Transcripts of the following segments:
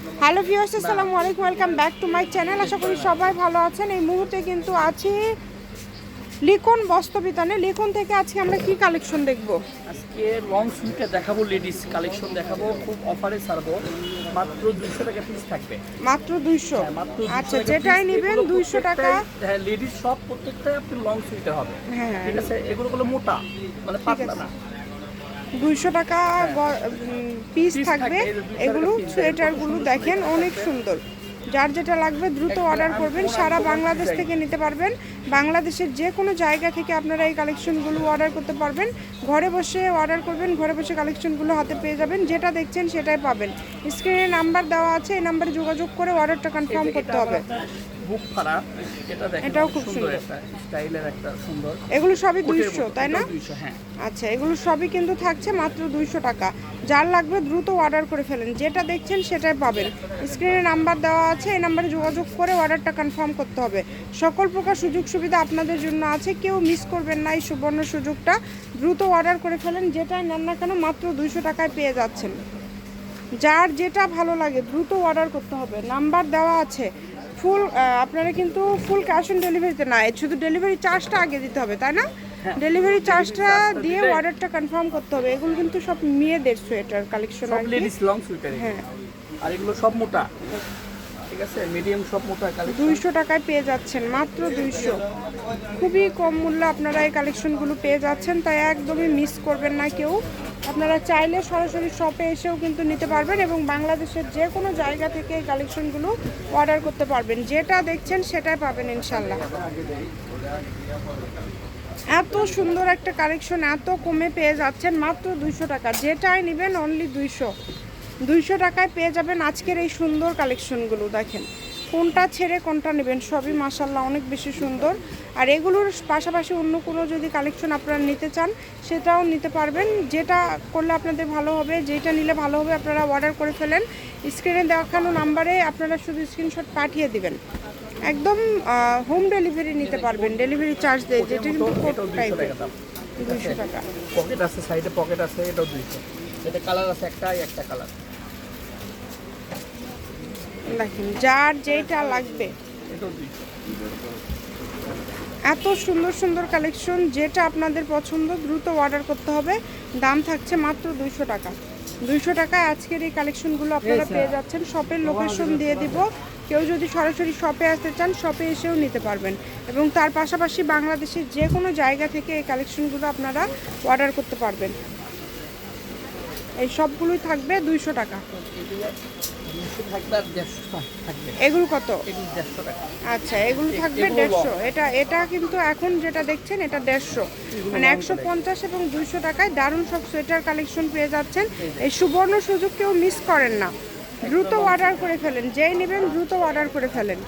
Hello viewers আসসালামু আলাইকুম welcome back to my channel. আশা করি সবাই ভালো আছেন। এই মুহূর্তে কিন্তু আছি লিখন বস্ত্রবিতানে লিখন থেকে আজকে আমরা কি কালেকশন দেখব? আজকে লং সুইটে দেখাবো লেডিস কালেকশন দেখাবো খুব অফারে ছাড়বো। মাত্র দুইশো টাকা পিস থাকবে। মাত্র দুইশো? হ্যাঁ, মাত্র 200 আচ্ছা যেটাই। নেবেন এগুলো দুইশো টাকা। হ্যাঁ লেডিস সব প্রত্যেকটাই আপনি লং সুইটে হবে। হ্যাঁ। ঠিক আছে? এগুলো হলো মোটা মানে পাতলা না। দুইশো টাকা পিস থাকবে। থাকবে, এই যে 200 টাকা এগুলো সোয়েটারগুলো দেখেন অনেক সুন্দর। যার যেটা লাগবে দ্রুত অর্ডার করবেন। সারা বাংলাদেশ থেকে নিতে পারবেন। বাংলাদেশের যে কোনো জায়গা থেকে আপনারা এই কালেকশনগুলো অর্ডার করতে পারবেন। ঘরে বসে অর্ডার করবেন ঘরে বসে কালেকশনগুলো হাতে পেয়ে যাবেন যেটা দেখছেন সেটাই পাবেন। স্ক্রিনে নাম্বার দেওয়া আছে এই নাম্বারে যোগাযোগ করে অর্ডারটা কনফার্ম করতে হবে। বুক ফাড়া এটা দেখেন এটাও খুব সুন্দর সুন্দর। একটা স্টাইলের একটা সুন্দর। এগুলো সবই দুইশো তাই না? হ্যাঁ। আচ্ছা এগুলো সবই কিন্তু থাকছে মাত্র দুইশো টাকা। যার লাগবে দ্রুত অর্ডার করে ফেলেন যেটা দেখছেন সেটাই পাবেন। স্ক্রিনে নাম্বার দেওয়া আছে এই নাম্বারে যোগাযোগ করে অর্ডারটা কনফার্ম করতে হবে। সকল প্রকার সুযোগ সুবিধা আপনাদের জন্য আছে কেউ মিস করবেন না এই সুবর্ণ সুযোগটা। দ্রুত অর্ডার করে ফেলেন যেটাই নেন না কেন মাত্র দুইশো টাকায় পেয়ে যাচ্ছেন। যার যেটা ভালো লাগে দ্রুত অর্ডার করতে হবে। নাম্বার দেওয়া আছে। ফুল আপনারা কিন্তু ফুল ক্যাশ অন ডেলিভারিতে না শুধু ডেলিভারি চার্জটা আগে দিতে হবে তাই না? ডেলিভারি চার্জটা দিয়ে অর্ডারটা কনফার্ম করতে হবে। এগুলো কিন্তু সব মেয়েদের সোয়েটার কালেকশন আর লেডিস লং সুইটার হ্যাঁ। আর এগুলো সব মোটা। ঠিক টাকায় পেয়ে যাচ্ছেন, মাত্র খুবই কম মূল্যে আপনারা এই কালেকশনগুলো পেয়ে তাই একদমই মিস করবেন না কেউ। আপনারা চাইলে সরাসরি শপে এসেও কিন্তু নিতে পারবেন এবং বাংলাদেশের যে কোনো জায়গা থেকে এই কালেকশনগুলো অর্ডার করতে পারবেন। যেটা দেখছেন সেটাই পাবেন ইনশাল্লাহ এত সুন্দর একটা কালেকশন এত কমে পেয়ে যাচ্ছেন, মাত্র দুইশো টাকা। যেটাই নেবেন অনলি দুইশো। দুইশো টাকায় পেয়ে যাবেন আজকের এই সুন্দর কালেকশনগুলো দেখেন। কোনটা ছেড়ে কোনটা নেবেন সবই মাসাল্লাহ অনেক বেশি সুন্দর। আর এগুলোর পাশাপাশি অন্য কোনো যদি কালেকশন আপনারা নিতে চান সেটাও নিতে পারবেন। যেটা করলে আপনাদের ভালো হবে যেটা নিলে ভালো হবে আপনারা অর্ডার করে ফেলেন। স্ক্রিনে দেখানো নাম্বারে আপনারা শুধু স্ক্রিনশট পাঠিয়ে দিবেন। একদম হোম ডেলিভারি নিতে পারবেন ডেলিভারি চার্জ দিয়ে যেটা কিন্তু দুইশো টাইপের টাকা দুইশো টাকা। পকেট আছে সাইডে পকেট আছে এটাও দুইশো। এটা কালার আছে একটা একটা কালার দেখেন যার যেটা লাগবে। এত সুন্দর সুন্দর কালেকশন যেটা আপনাদের পছন্দ দ্রুত অর্ডার করতে হবে। দাম থাকছে মাত্র দুইশো টাকা। দুইশো টাকায় আজকের এই কালেকশনগুলো আপনারা পেয়ে যাচ্ছেন। শপের লোকেশন দিয়ে দিব। কেউ যদি সরাসরি শপে আসতে চান শপে এসেও নিতে পারবেন। এবং তার পাশাপাশি বাংলাদেশের যে কোনো জায়গা থেকে এই কালেকশনগুলো আপনারা অর্ডার করতে পারবেন। এই সবগুলোই থাকবে দুইশো টাকা। এগুলো কত? আচ্ছা এগুলো থাকবে দেড়শো। এটা এটা কিন্তু এখন যেটা দেখছেন এটা দেড়শো। মানে একশো পঞ্চাশ এবং দুইশো টাকায় দারুণ সব সোয়েটার কালেকশন পেয়ে যাচ্ছেন। এই সুবর্ণ সুযোগ কেউ মিস করেন না। দ্রুত অর্ডার করে ফেলেন। যেই নেবেন দ্রুত অর্ডার করে ফেলেন।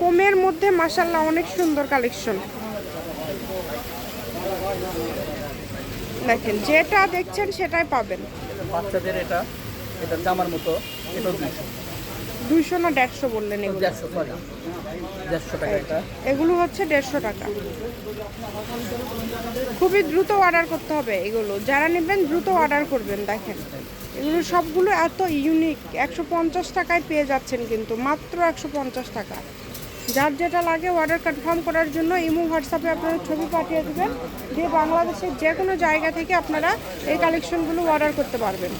কমের মধ্যে মাসাল্লাহ অনেক সুন্দর কালেকশন। দেখেন যেটা দেখছেন সেটাই পাবেন। বাচ্চাদের এটা এটা জামার মতো এটাও দুইশো। দুইশো না দেড়শো বললেন এগুলো? দেড়শো দেড়শো টাকা এটা। এগুলো হচ্ছে দেড়শো টাকা। খুবই দ্রুত অর্ডার করতে হবে এগুলো। যারা নেবেন দ্রুত অর্ডার করবেন দেখেন। এগুলো সবগুলো এত ইউনিক একশো পঞ্চাশ টাকায় পেয়ে যাচ্ছেন কিন্তু মাত্র একশো পঞ্চাশ টাকা। যার যেটা লাগে অর্ডার কনফার্ম করার জন্য ইমো হোয়াটসঅ্যাপে আপনারা ছবি পাঠিয়ে দেবেন। দিয়ে বাংলাদেশের যে কোনো জায়গা থেকে আপনারা এই কালেকশনগুলো অর্ডার করতে পারবেন।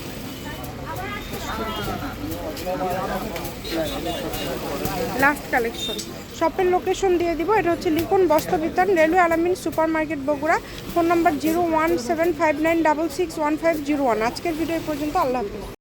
লাস্ট কালেকশন শপের লোকেশন দিয়ে দিব। এটা হচ্ছে Likhon বস্ত্রবিতান, railway Alamin super market Bogura. Phone number zero one seven five nine double six one five zero one. আজকের ভিডিও পর্যন্ত। আল্লাহ হাফিজ।